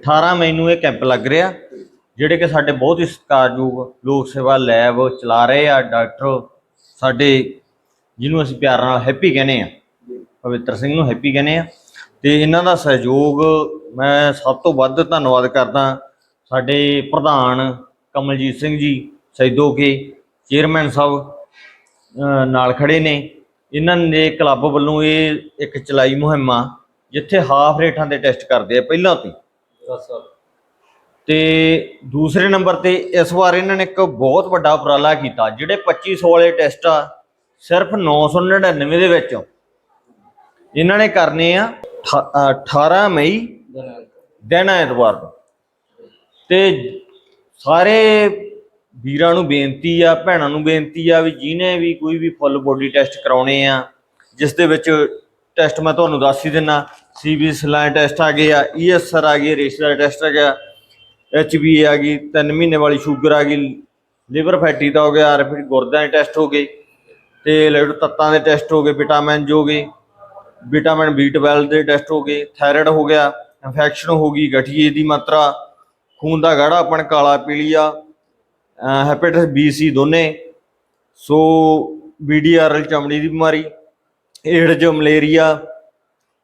18 ਮਈ ਨੂੰ ਇਹ ਕੈਂਪ ਲੱਗ ਰਿਹਾ, ਜਿਹੜੇ ਕਿ ਸਾਡੇ ਬਹੁਤ ਹੀ ਸਤਿਕਾਰਯੋਗ ਲੋਕ ਸੇਵਾ ਲੈਬ ਚਲਾ ਰਹੇ ਆ, ਡਾਕਟਰ ਸਾਡੇ ਜਿਹਨੂੰ ਅਸੀਂ ਪਿਆਰ ਨਾਲ ਹੈਪੀ ਕਹਿੰਦੇ ਆ, ਪਵਿੱਤਰ ਸਿੰਘ ਨੂੰ ਹੈਪੀ ਕਹਿੰਦੇ ਆ, ਤੇ ਇਹਨਾਂ ਦਾ ਸਹਿਯੋਗ ਮੈਂ ਸਭ ਤੋਂ ਵੱਧ ਧੰਨਵਾਦ ਕਰਦਾ ਸਾਡੇ ਪ੍ਰਧਾਨ ਕਮਲਜੀਤ ਸਿੰਘ ਜੀ ਸੈਦੋ ਕੇ ਚੇਅਰਮੈਨ ਸਾਹਿਬ ਨਾਲ ਖੜੇ ਨੇ, ਇਹਨਾਂ ਨੇ ਕਲੱਬ ਵੱਲੋਂ ਇਹ ਇੱਕ ਚਲਾਈ ਮੁਹਿੰਮ ਆ ਜਿੱਥੇ ਹਾਫ ਰੇਟਾਂ ਦੇ ਟੈਸਟ ਕਰਦੇ ਆ, ਪਹਿਲਾਂ ਤੋਂ ਤੇ ਦੂਸਰੇ ਨੰਬਰ ਤੇ ਇਸ ਵਾਰ ਇਹਨਾਂ ਨੇ ਇੱਕ ਬਹੁਤ ਵੱਡਾ ਉਪਰਾਲਾ ਕੀਤਾ, ਜਿਹੜੇ 2500 ਵਾਲੇ ਟੈਸਟ ਆ, ਸਿਰਫ 999 ਦੇ ਵਿੱਚ। ਇਹਨਾਂ ਨੇ ਕਰਨੇ ਆ ਅਠਾ- ਅਹ 18 ਮਈ ਦਿਨ ਐਤਵਾਰ ਨੂੰ। ਤੇ ਸਾਰੇ ਵੀਰਾਂ ਨੂੰ ਬੇਨਤੀ ਆ, ਭੈਣਾਂ ਨੂੰ ਬੇਨਤੀ ਆ ਵੀ ਜਿਹਨੇ ਵੀ ਕੋਈ ਵੀ ਫੁੱਲ ਬੋਡੀ ਟੈਸਟ ਕਰਾਉਣੇ ਆ, ਜਿਸ ਦੇ ਵਿੱਚ ਟੈਸਟ ਮੈਂ ਤੁਹਾਨੂੰ ਦੱਸ ਹੀ ਦਿੰਨਾ ਸੀਬੀ ਸਲਾਈਨ ਟੈਸਟ ਆ ਗਏ ਆ ਈਐਸਆਰ ਆ ਗਈ, ਰੇਸ਼ਾ ਦਾ ਟੈਸਟ ਆ ਗਿਆ ਐਚਬੀ ਆ ਗਈ 3 ਮਹੀਨੇ ਵਾਲੀ ਸ਼ੂਗਰ ਆ ਗਈ ਲਿਵਰ ਫੈਟੀ ਦਾ ਹੋ ਗਿਆ, ਆਰ ਗੁਰਦਿਆਂ ਦੇ ਟੈਸਟ ਹੋ ਗਏ ਤੇ ਲਿਵਰ ਤੱਤਾਂ ਦੇ ਟੈਸਟ ਹੋ ਗਏ ਵਿਟਾਮਿਨ ਜੋ ਹੋ ਗਏ ਵਿਟਾਮਿਨ B12 ਦੇ ਟੈਸਟ ਹੋ ਗਏ ਥਾਇਰਾਇਡ ਹੋ ਗਿਆ ਇਨਫੈਕਸ਼ਨ ਹੋ ਗਈ, ਗਠੀਏ ਦੀ ਮਾਤਰਾ, ਖੂਨ ਦਾ ਗਾੜਾਪਣ ਕਾਲਾ ਪੀਲੀਆ ਹੈਪੇਟਿਸ ਬੀ ਸੀ ਦੋਨੇ, ਸੋ ਬੀਡੀਆਰਐਲ ਚਮੜੀ ਦੀ ਬਿਮਾਰੀ ਏਡਜ਼ ਮਲੇਰੀਆ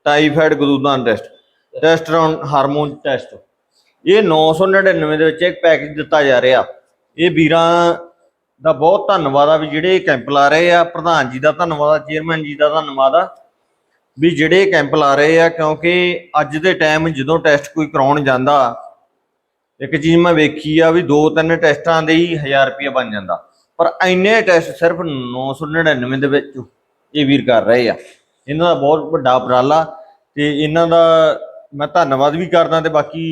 ਟਾਈਫਾਇਡ ਗਦੂਦਾਂ ਟੈਸਟ ਟੈਸਟਰੋਨ ਹਾਰਮੋਨ ਟੈਸਟ ਇਹ 999 ਦੇ ਵਿੱਚ ਇੱਕ ਪੈਕੇਜ ਦਿੱਤਾ ਜਾ ਰਿਹਾ। ਇਹ ਵੀਰਾਂ ਦਾ ਬਹੁਤ ਧੰਨਵਾਦ ਆ ਵੀ ਜਿਹੜੇ ਕੈਂਪ ਲਾ ਰਹੇ ਆ। ਪ੍ਰਧਾਨ ਜੀ ਦਾ ਧੰਨਵਾਦ ਆ ਚੇਅਰਮੈਨ ਜੀ ਦਾ ਧੰਨਵਾਦ ਆ ਵੀ ਜਿਹੜੇ ਕੈਂਪ ਲਾ ਰਹੇ ਆ, ਕਿਉਂਕਿ ਅੱਜ ਦੇ ਟਾਈਮ ਜਦੋਂ ਟੈਸਟ ਕੋਈ ਕਰਾਉਣ ਜਾਂਦਾ, ਇੱਕ ਚੀਜ਼ ਮੈਂ ਵੇਖੀ ਆ ਵੀ ਦੋ ਤਿੰਨ ਟੈਸਟਾਂ ਦੇ ਹੀ 1000 ਰੁਪਏ ਬਣ ਜਾਂਦਾ। ਪਰ ਇੰਨੇ ਟੈਸਟ ਸਿਰਫ 999 ਦੇ ਵਿੱਚ ਇਹ ਵੀਰ ਕਰ ਰਹੇ ਆ। ਇਹਨਾਂ ਦਾ ਬਹੁਤ ਵੱਡਾ ਉਪਰਾਲਾ ਤੇ ਇਹਨਾਂ ਦਾ ਮੈਂ ਧੰਨਵਾਦ ਵੀ ਕਰਦਾ ਤੇ ਬਾਕੀ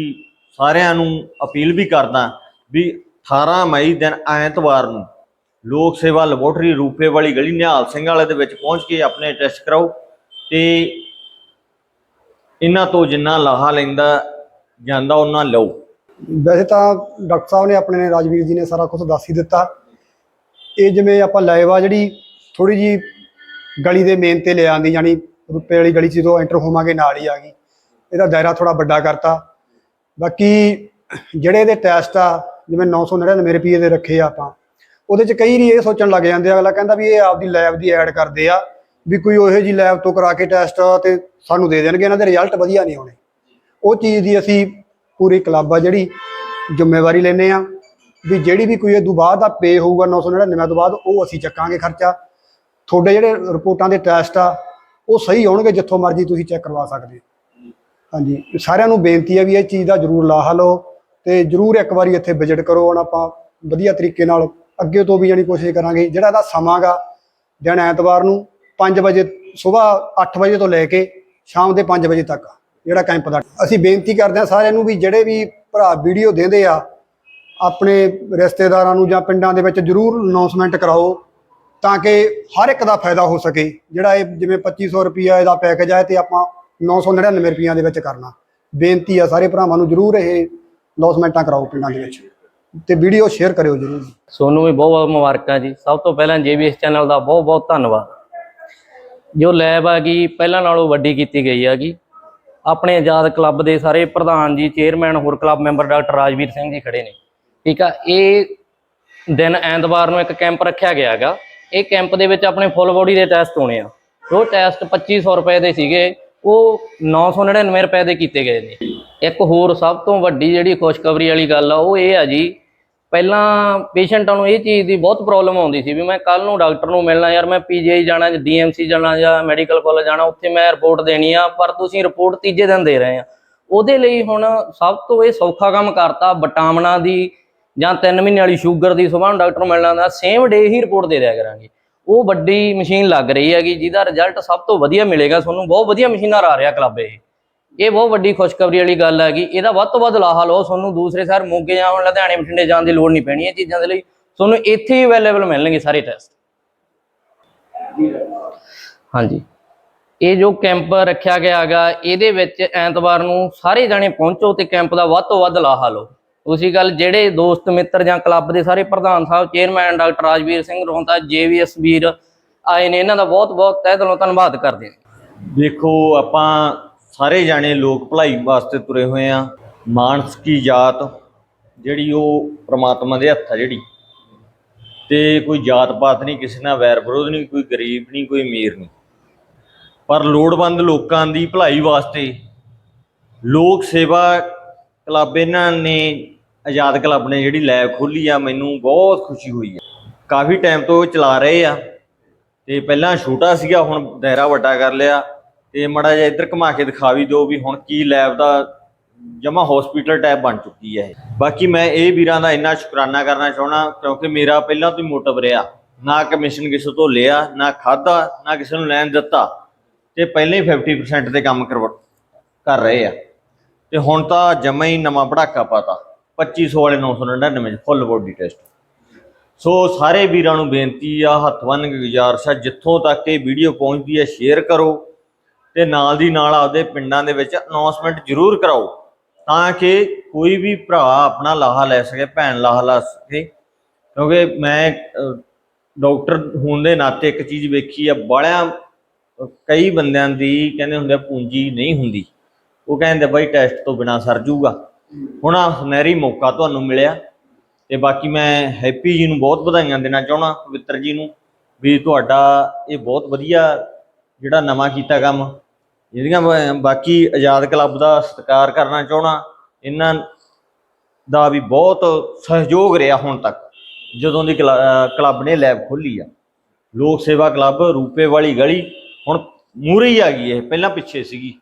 ਸਾਰਿਆਂ ਨੂੰ ਅਪੀਲ ਵੀ ਕਰਦਾ ਵੀ 18 ਮਈ ਦਿਨ ਐਤਵਾਰ ਨੂੰ ਲੋਕ ਸੇਵਾ ਲੈਬੋਰਟਰੀ ਰੂਪੇ ਵਾਲੀ ਗਲੀ ਨਿਹਾਲ ਸਿੰਘ ਵਾਲੇ ਦੇ ਵਿੱਚ ਪਹੁੰਚ ਕੇ ਆਪਣੇ ਟੈਸਟ ਕਰਾਓ ਤੇ ਇਹਨਾਂ ਤੋਂ ਜਿੰਨਾ ਲਾਹਾ ਲੈਂਦਾ ਜਾਂਦਾ ਉਹਨਾਂ ਲਓ। ਵੈਸੇ ਤਾਂ ਡਾਕਟਰ ਸਾਹਿਬ ਨੇ ਆਪਣੇ ਨੇ ਰਾਜਵੀਰ ਜੀ ਨੇ ਸਾਰਾ ਕੁਝ ਦੱਸ ਹੀ ਦਿੱਤਾ। ਇਹ ਜਿਵੇਂ ਆਪਾਂ ਲਾਈਵ ਆ ਜਿਹੜੀ ਥੋੜੀ ਜੀ ਗਲੀ ਦੇ ਮੇਨ ਤੇ ਲੈ ਆਂਦੀ ਯਾਨੀ ਰੁਪਏ ਵਾਲੀ ਗਲੀ 'ਚ ਜਦੋਂ ਐਂਟਰ ਹੋਵਾਂਗੇ, ਨਾਲ ਹੀ ਆ ਗਈ। ਇਹਦਾ ਦਾਇਰਾ ਥੋੜਾ ਵੱਡਾ ਕਰਤਾ। ਬਾਕੀ ਜਿਹੜੇ ਇਹਦੇ ਟੈਸਟ ਆ, ਜਿਵੇਂ 999 ਰੁਪਏ ਦੇ ਰੱਖੇ ਆ ਆਪਾਂ, ਉਹਦੇ 'ਚ ਕਈ ਰੀ ਇਹ ਸੋਚਣ ਲੱਗ ਜਾਂਦੇ ਆ, ਅਗਲਾ ਕਹਿੰਦਾ ਵੀ ਇਹ ਆਪਦੀ ਲੈਬ ਦੀ ਐਡ ਕਰਦੇ ਆ, ਵੀ ਕੋਈ ਉਹੋ ਜੀ ਲੈਬ ਤੋਂ ਕਰਾ ਕੇ ਟੈਸਟ ਤੇ ਸਾਨੂੰ ਦੇ ਦੇਣਗੇ, ਇਹਨਾਂ ਦੇ ਰਿਜ਼ਲਟ ਵਧੀਆ ਨਹੀਂ ਆਉਣੇ ਉਹ ਚੀਜ਼ ਦੀ ਅਸੀਂ ਪੂਰੀ ਕਲੱਬ ਆ ਜਿਹੜੀ ਜ਼ਿੰਮੇਵਾਰੀ ਲੈਨੇ ਆ, ਵੀ ਜਿਹੜੀ ਵੀ ਕੋਈ ਇਹ ਤੋਂ ਬਾਅਦ ਦਾ ਪੇ ਹੋਊਗਾ 999 ਤੋਂ ਬਾਅਦ, ਉਹ ਅਸੀਂ ਚੱਕਾਂਗੇ ਖਰਚਾ। ਤੁਹਾਡੇ ਜਿਹੜੇ ਰਿਪੋਰਟਾਂ ਦੇ ਟੈਸਟ ਆ, ਉਹ ਸਹੀ ਆਉਣਗੇ ਜਿੱਥੋਂ ਮਰਜ਼ੀ ਤੁਸੀਂ ਚੈੱਕ ਕਰਵਾ ਸਕਦੇ ਹਾਂਜੀ, ਸਾਰਿਆਂ ਨੂੰ ਬੇਨਤੀ ਹੈ ਵੀ ਇਹ ਚੀਜ਼ ਦਾ ਜ਼ਰੂਰ ਲਾਹਾ ਲਓ ਤੇ ਜ਼ਰੂਰ ਇੱਕ ਵਾਰੀ ਇੱਥੇ ਵਿਜ਼ਿਟ ਕਰੋ ਹੁਣ ਆਪਾਂ ਵਧੀਆ ਤਰੀਕੇ ਨਾਲ ਅੱਗੇ ਤੋਂ ਵੀ ਜਾਣੀ ਕੋਸ਼ਿਸ਼ ਕਰਾਂਗੇ। ਜਿਹੜਾ ਇਹਦਾ ਸਮਾਂ ਗਾ, ਦਿਨ ਐਤਵਾਰ ਨੂੰ 5 ਵਜੇ, ਸਵੇਰ 8 ਵਜੇ ਤੋਂ ਲੈ ਕੇ ਸ਼ਾਮ ਦੇ 5 ਵਜੇ ਤੱਕ ਜਿਹੜਾ ਕੈਂਪ ਦਾ। ਅਸੀਂ ਬੇਨਤੀ ਕਰਦੇ ਹਾਂ ਸਾਰਿਆਂ ਨੂੰ ਵੀ ਜਿਹੜੇ ਵੀ ਭਰਾ ਵੀਡੀਓ ਦਿੰਦੇ ਆ, ਆਪਣੇ ਰਿਸ਼ਤੇਦਾਰਾਂ ਨੂੰ ਜਾਂ ਪਿੰਡਾਂ ਦੇ ਵਿੱਚ ਜ਼ਰੂਰ ਅਨਾਉਂਸਮੈਂਟ ਕਰਾਓ। ਤਾਂ ਕਿ ਹਰ ਇੱਕ ਦਾ ਫਾਇਦਾ ਹੋ ਸਕੇ। ਜਿਹੜਾ ਇਹ ਜਿਵੇਂ 2500 ਰੁਪਿਆ ਇਹਦਾ ਪੈਕੇਜ ਆ ਤੇ ਆਪਾਂ 999 ਰੁਪਈਆਂ ਦੇ ਵਿੱਚ ਕਰਨਾ। ਬੇਨਤੀ ਆ ਸਾਰੇ ਭਰਾਵਾਂ ਨੂੰ ਜ਼ਰੂਰ ਇਹ ਅਨਾਉਂਸਮੈਂਟਾਂ ਕਰਾਓ ਪਿੰਡਾਂ ਦੇ ਵਿੱਚ। ਤੇ ਵੀਡੀਓ ਸ਼ੇਅਰ ਕਰਿਓ ਜ਼ਰੂਰ ਸੋਨੂੰ ਵੀ ਬਹੁਤ ਬਹੁਤ ਮੁਬਾਰਕਾਂ ਜੀ। ਸਭ ਤੋਂ ਪਹਿਲਾਂ ਜੇਬੀਐਸ ਚੈਨਲ ਦਾ ਬਹੁਤ ਬਹੁਤ ਧੰਨਵਾਦ। ਜੋ ਲੈਬ ਆ ਗਈ ਪਹਿਲਾਂ ਨਾਲੋਂ ਵੱਡੀ ਕੀਤੀ ਗਈ ਹੈਗੀ ਆਪਣੇ ਆਜ਼ਾਦ ਕਲੱਬ ਦੇ ਸਾਰੇ ਪ੍ਰਧਾਨ ਜੀ ਚੇਅਰਮੈਨ ਹੋਰ club member doctor Rajvir Singh ji ਖੜੇ ਨੇ। ਠੀਕ ਆ, ਇਹ ਦਿਨ ਐਤਵਾਰ ਨੂੰ ਇੱਕ ਕੈਂਪ ਰੱਖਿਆ ਗਿਆ ਹੈਗਾ। ਇਹ ਕੈਂਪ ਦੇ ਵਿੱਚ ਆਪਣੇ ਫੁੱਲ ਬੋਡੀ ਦੇ ਟੈਸਟ ਹੋਣੇ ਆ। ਜੋ ਟੈਸਟ 2500 ਰੁਪਏ ਦੇ ਸੀਗੇ, ਉਹ 999 ਰੁਪਏ ਦੇ ਕੀਤੇ ਗਏ ਨੇ। ਇੱਕ ਹੋਰ ਸਭ ਤੋਂ ਵੱਡੀ ਜਿਹੜੀ ਖੁਸ਼ਖਬਰੀ ਵਾਲੀ ਗੱਲ ਆ, ਉਹ ਇਹ ਆ ਜੀ, ਪਹਿਲਾਂ ਪੇਸ਼ੈਂਟਾਂ ਨੂੰ ਇਹ ਚੀਜ਼ ਦੀ ਬਹੁਤ ਪ੍ਰੋਬਲਮ ਆਉਂਦੀ ਸੀ ਵੀ ਮੈਂ ਕੱਲ ਨੂੰ ਡਾਕਟਰ ਨੂੰ ਮਿਲਣਾ, ਯਾਰ ਮੈਂ ਪੀਜੀਆਈ ਜਾਣਾ ਜਾਂ ਡੀਐਮਸੀ ਜਾਣਾ ਜਾਂ ਮੈਡੀਕਲ ਕਾਲਜ ਜਾਣਾ, ਉੱਥੇ ਮੈਂ ਰਿਪੋਰਟ ਦੇਣੀ ਆ, ਪਰ ਤੁਸੀਂ ਰਿਪੋਰਟ ਤੀਜੇ ਦਿਨ ਦੇ ਰਹੇ ਆ। ਉਹਦੇ ਲਈ ਹੁਣ ਸਭ ਤੋਂ ਇਹ ਸੌਖਾ ਕੰਮ ਕਰਤਾ ਵਿਟਾਮਿਨਾਂ ਦੀ ਜਾਂ 3 ਮਹੀਨੇ ਵਾਲੀ ਸ਼ੂਗਰ ਦੀ ਸੁਬਾਹ ਨੂੰ ਡਾਕਟਰ ਨੂੰ ਮਿਲਣਾ ਦਾ ਸੇਮ ਡੇ ਹੀ ਰਿਪੋਰਟ ਦੇ ਦਿਆ ਕਰਾਂਗੇ। ਉਹ ਵੱਡੀ ਮਸ਼ੀਨ ਲੱਗ ਰਹੀ ਹੈਗੀ, ਜਿਹਦਾ ਰਿਜ਼ਲਟ ਸਭ ਤੋਂ ਵਧੀਆ ਮਿਲੇਗਾ ਤੁਹਾਨੂੰ, ਬਹੁਤ ਵਧੀਆ ਮਸ਼ੀਨਾਂ ਆ ਰਿਹਾ ਕਲੱਬ ਇਹ। ਇਹ ਬਹੁਤ ਵੱਡੀ ਖੁਸ਼ਖਬਰੀ ਵਾਲੀ ਗੱਲ ਹੈਗੀ, ਇਹਦਾ ਵੱਧ ਤੋਂ ਵੱਧ ਲਾਹਾ ਲਓ, ਤੁਹਾਨੂੰ ਦੂਸਰੇ ਸ਼ਹਿਰ ਮੋਗੇ ਜਾਂ ਹੁਣ ਲੁਧਿਆਣੇ, ਬਠਿੰਡੇ ਜਾਣ ਦੀ ਲੋੜ ਨਹੀਂ ਪੈਣੀ ਇਹ ਚੀਜ਼ਾਂ ਦੇ ਲਈ। ਤੁਹਾਨੂੰ ਇੱਥੇ ਹੀ ਅਵੇਲੇਬਲ ਮਿਲਣਗੇ ਸਾਰੇ ਟੈਸਟ ਹਾਂਜੀ। ਇਹ ਜੋ ਕੈਂਪ ਰੱਖਿਆ ਗਿਆ ਹੈਗਾ, ਇਹਦੇ ਵਿੱਚ ਐਤਵਾਰ ਨੂੰ ਸਾਰੇ ਜਾਣੇ ਪਹੁੰਚੋ ਤੇ ਕੈਂਪ ਦਾ ਵੱਧ ਤੋਂ ਵੱਧ ਲਾਹਾ ਲਓ। ਉਸੇ ਗੱਲ ਜਿਹੜੇ ਦੋਸਤ, ਮਿੱਤਰ ਜਾਂ ਕਲੱਬ ਦੇ ਸਾਰੇ ਪ੍ਰਧਾਨ ਸਾਹਿਬ, chairman doctor Rajvir Singh Rohta JVS ਵੀਰ ਆਏ ਨੇ, ਇਹਨਾਂ ਦਾ ਬਹੁਤ ਬਹੁਤ ਤਹਿ ਦਿਲੋਂ ਧੰਨਵਾਦ ਕਰਦੇ ਹਾਂ। ਦੇਖੋ, ਆਪਾਂ ਸਾਰੇ ਜਾਣੇ ਲੋਕ ਭਲਾਈ ਵਾਸਤੇ ਤੁਰੇ ਹੋਏ ਆ ਮਾਨਸਿਕੀ ਜਾਤ, ਜਿਹੜੀ ਉਹ ਪ੍ਰਮਾਤਮਾ ਦੇ ਹੱਥ ਆ ਜਿਹੜੀ। ਤੇ ਕੋਈ ਜਾਤ ਪਾਤ ਨਹੀਂ, ਕਿਸੇ ਨਾਲ ਵੈਰ ਵਿਰੋਧ ਨਹੀਂ, ਕੋਈ ਗਰੀਬ ਨਹੀਂ, ਕੋਈ ਅਮੀਰ ਨਹੀਂ। ਪਰ ਲੋੜਵੰਦ ਲੋਕਾਂ ਦੀ ਭਲਾਈ ਵਾਸਤੇ ਲੋਕ ਸੇਵਾ ਕਲੱਬ ਇਹਨਾਂ ਨੇ ਆਜ਼ਾਦ ਕਲੱਬ ਨੇ ਜਿਹੜੀ ਲੈਬ ਖੋਲੀ ਆ, ਮੈਨੂੰ ਬਹੁਤ ਖੁਸ਼ੀ ਹੋਈ ਆ। ਕਾਫੀ ਟਾਈਮ ਤੋਂ ਉਹ ਚਲਾ ਰਹੇ ਆ। ਤੇ ਪਹਿਲਾਂ ਛੋਟਾ ਸੀਗਾ, ਹੁਣ ਦਾਇਰਾ ਵੱਡਾ ਕਰ ਲਿਆ। ਤੇ ਮੜਾ ਜਿਹਾ ਇੱਧਰ ਘੁਮਾ ਕੇ ਦਿਖਾ ਵੀ ਦਿਓ ਵੀ ਹੁਣ ਕੀ ਲੈਬ ਦਾ ਜਮਾ ਹਸਪੀਟਲ ਟਾਈਪ ਬਣ ਚੁੱਕੀ ਹੈ ਇਹ। ਬਾਕੀ ਮੈਂ ਇਹ ਵੀਰਾਂ ਦਾ ਇੰਨਾ ਸ਼ੁਕਰਾਨਾ ਕਰਨਾ ਚਾਹਣਾ ਕਿਉਂਕਿ ਮੇਰਾ ਪਹਿਲਾਂ ਤੋਂ ਹੀ ਮੋਟਿਵ ਰਿਹਾ। ਨਾ ਕਮਿਸ਼ਨ ਕਿਸੇ ਤੋਂ ਲਿਆ, ਨਾ ਖਾਦਾ ਨਾ ਕਿਸੇ ਨੂੰ ਲੈਣ ਦਿੱਤਾ। ਤੇ ਪਹਿਲਾਂ ਹੀ 50% ਤੇ ਕੰਮ ਕਰ ਰਹੇ ਆ। ਤੇ ਹੁਣ ਤਾਂ ਜਮਾ ਹੀ ਨਵਾਂ ਪੜਾਕਾ ਪਾਤਾ। 2500 ਵਾਲੇ 999 ਚ ਫੁੱਲ ਬੋਡੀ ਟੈਸਟ ਸੋ ਸਾਰੇ ਵੀਰਾਂ ਨੂੰ ਬੇਨਤੀ ਆ, ਹੱਥ ਬੰਨ੍ਹ ਕੇ ਗੁਜ਼ਾਰਿਸ਼ ਆ, ਜਿੱਥੋਂ ਤੱਕ ਇਹ ਵੀਡੀਓ ਪਹੁੰਚਦੀ ਹੈ ਸ਼ੇਅਰ ਕਰੋ ਤੇ ਨਾਲ ਦੀ ਨਾਲ ਆਪਦੇ ਪਿੰਡਾਂ ਦੇ ਵਿੱਚ ਅਨਾਉਂਸਮੈਂਟ ਜ਼ਰੂਰ ਕਰਾਓ, ਤਾਂ ਕਿ ਕੋਈ ਵੀ ਭਰਾ ਆਪਣਾ ਲਾਹਾ ਲੈ ਸਕੇ, ਭੈਣ ਲਾਹਾ ਲੈ ਸਕੇ। ਕਿਉਂਕਿ ਮੈਂ ਡਾਕਟਰ ਹੋਣ ਦੇ ਨਾਤੇ ਇੱਕ ਚੀਜ਼ ਵੇਖੀ ਆ ਬੜਿਆਂ ਕਈ ਬੰਦਿਆਂ ਦੀ ਕਹਿੰਦੇ ਹੁੰਦੇ ਆ, ਪੂੰਜੀ ਨਹੀਂ ਹੁੰਦੀ। ਉਹ ਕਹਿੰਦੇ ਬਾਈ ਟੈਸਟ ਤੋਂ ਬਿਨਾ ਸਰ ਜੂਗਾ। ਹੁਣ ਆ ਸੁਨਹਿਰੀ ਮੌਕਾ ਤੁਹਾਨੂੰ ਮਿਲਿਆ ਤੇ ਬਾਕੀ ਮੈਂ ਹੈਪੀ ਜੀ ਨੂੰ ਬਹੁਤ ਵਧਾਈਆਂ ਦੇਣਾ ਚਾਹਣਾ ਪਵਿੱਤਰ ਜੀ ਨੂੰ, ਵੀ ਤੁਹਾਡਾ ਇਹ ਬਹੁਤ ਵਧੀਆ ਜਿਹੜਾ ਨਵਾਂ ਕੀਤਾ ਕੰਮ। ਜਿਹੜੀਆਂ ਬਾਕੀ ਆਜ਼ਾਦ ਕਲੱਬ ਦਾ ਸਤਿਕਾਰ ਕਰਨਾ ਚਾਹਣਾ ਇਹਨਾਂ ਦਾ ਵੀ ਬਹੁਤ ਸਹਿਯੋਗ ਰਿਹਾ ਹੁਣ ਤੱਕ, ਜਦੋਂ ਦੀ ਕਲ- ਕਲੱਬ ਨੇ ਲੈਬ ਖੋਲੀ ਆ। ਲੋਕ ਸੇਵਾ ਕਲੱਬ ਰੂਪੇ ਵਾਲੀ ਗਲੀ ਹੁਣ ਮੂਰੇ ਹੀ ਆ ਗਈ ਇਹ, ਪਹਿਲਾਂ ਪਿੱਛੇ ਸੀਗੀ।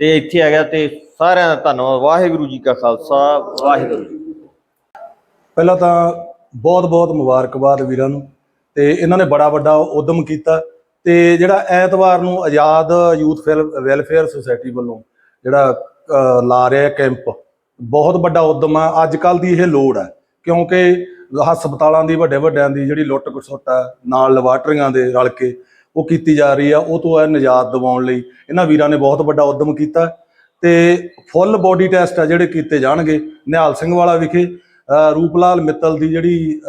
ਤੇ ਇੱਥੇ ਆ ਗਿਆ ਤੇ ਸਾਰਿਆਂ ਦਾ ਧੰਨਵਾਦ, ਵਾਹਿਗੁਰੂ ਜੀ ਕਾ ਖਾਲਸਾ, ਵਾਹਿਗੁਰੂ ਜੀ ਪਹਿਲਾਂ ਤਾਂ ਬਹੁਤ-ਬਹੁਤ ਮੁਬਾਰਕਬਾਦ ਵੀਰਾਂ ਨੂੰ ਤੇ ਇਹਨਾਂ ਨੇ ਬੜਾ ਵੱਡਾ ਉਦਮ ਕੀਤਾ ਤੇ ਜਿਹੜਾ ਐਤਵਾਰ ਨੂੰ Azad youth wel- welfare society ਵੱਲੋਂ ਜਿਹੜਾ ਲਾ ਰਿਹਾ ਕੈਂਪ, ਬਹੁਤ ਵੱਡਾ ਉਦਮ ਆ। ਅੱਜ ਕੱਲ ਦੀ ਇਹ ਲੋੜ ਹੈ ਕਿਉਂਕਿ ਹਸਪਤਾਲਾਂ ਦੀ, ਵੱਡੇ ਵੱਡਿਆਂ ਦੀ ਜਿਹੜੀ ਲੁੱਟ ਖਸੁੱਟ ਆ, ਨਾਲ ਲੈਬਾਰਟਰੀਆਂ ਦੇ ਰਲ ਕੇ ਉਹ ਕੀਤੀ ਜਾ ਰਹੀ ਆ, ਉਹ ਤੋਂ ਇਹ ਨਿਜਾਤ ਦਿਵਾਉਣ ਲਈ। ਇਹਨਾਂ ਵੀਰਾਂ ਨੇ ਬਹੁਤ ਵੱਡਾ ਉਦਮ ਕੀਤਾ ਤੇ ਫੁੱਲ ਬੋਡੀ ਟੈਸਟ ਆ ਜਿਹੜੇ ਕੀਤੇ ਜਾਣਗੇ। ਨਿਹਾਲ ਸਿੰਘ ਵਾਲਾ ਵਿਖੇ ਰੂਪਲਾਲ ਮਿੱਤਲ ਦੀ ਜਿਹੜੀ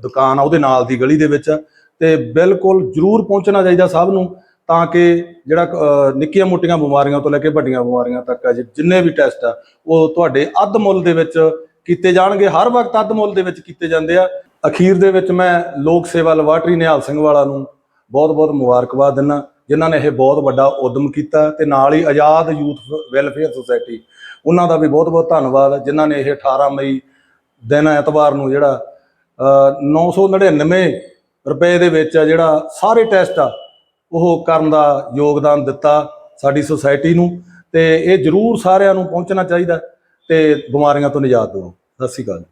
ਦੁਕਾਨ ਆ, ਉਹਦੇ ਨਾਲ ਦੀ ਗਲੀ ਦੇ ਵਿੱਚ ਆ। ਤੇ ਬਿਲਕੁਲ ਜ਼ਰੂਰ ਪਹੁੰਚਣਾ ਚਾਹੀਦਾ ਸਭ ਨੂੰ ਤਾਂ ਕਿ ਜਿਹੜਾ ਨਿੱਕੀਆਂ ਮੋਟੀਆਂ ਬਿਮਾਰੀਆਂ ਤੋਂ ਲੈ ਕੇ ਵੱਡੀਆਂ ਬਿਮਾਰੀਆਂ ਤੱਕ ਆ, ਜਿ- ਜਿੰਨੇ ਵੀ ਟੈਸਟ ਆ, ਉਹ ਤੁਹਾਡੇ ਅੱਧ ਮੁੱਲ ਦੇ ਵਿੱਚ ਕੀਤੇ ਜਾਣਗੇ। ਹਰ ਵਕਤ ਅੱਧ ਮੁੱਲ ਦੇ ਵਿੱਚ ਕੀਤੇ ਜਾਂਦੇ ਆ। ਅਖੀਰ ਦੇ ਵਿੱਚ ਮੈਂ ਲੋਕ ਸੇਵਾ ਲੈਬਾਰਟਰੀ ਨਿਹਾਲ ਸਿੰਘ ਵਾਲਾ ਨੂੰ ਬਹੁਤ-ਬਹੁਤ ਮੁਬਾਰਕਬਾਦ ਦਿੰਦਾ। ਜਿਨ੍ਹਾਂ ਨੇ ਇਹ ਬਹੁਤ ਵੱਡਾ ਉਦਮ ਕੀਤਾ ਤੇ ਨਾਲ ਹੀ ਆਜ਼ਾਦ ਯੂਥ ਵੈਲਫੇਅਰ ਸੁਸਾਇਟੀ। ਉਹਨਾਂ ਦਾ ਵੀ ਬਹੁਤ-ਬਹੁਤ ਧੰਨਵਾਦ। ਜਿਨ੍ਹਾਂ ਨੇ ਇਹ 18 ਮਈ ਦਿਨ ਐਤਵਾਰ ਨੂੰ ਜਿਹੜਾ ਅ, 999 ਰੁਪਏ ਦੇ ਵਿੱਚ ਜਿਹੜਾ ਸਾਰੇ ਟੈਸਟ ਆ ਉਹ ਕਰਨ ਦਾ ਯੋਗਦਾਨ ਦਿੱਤਾ ਸਾਡੀ ਸੁਸਾਇਟੀ ਨੂੰ। ਤੇ ਇਹ ਜ਼ਰੂਰ ਸਾਰਿਆਂ ਨੂੰ ਪਹੁੰਚਣਾ ਚਾਹੀਦਾ ਤੇ ਬਿਮਾਰੀਆਂ ਤੋਂ ਨਿਜਾਤ ਦਿਵਾਓ ਸਤਿ ਸ਼੍ਰੀ ਅਕਾਲ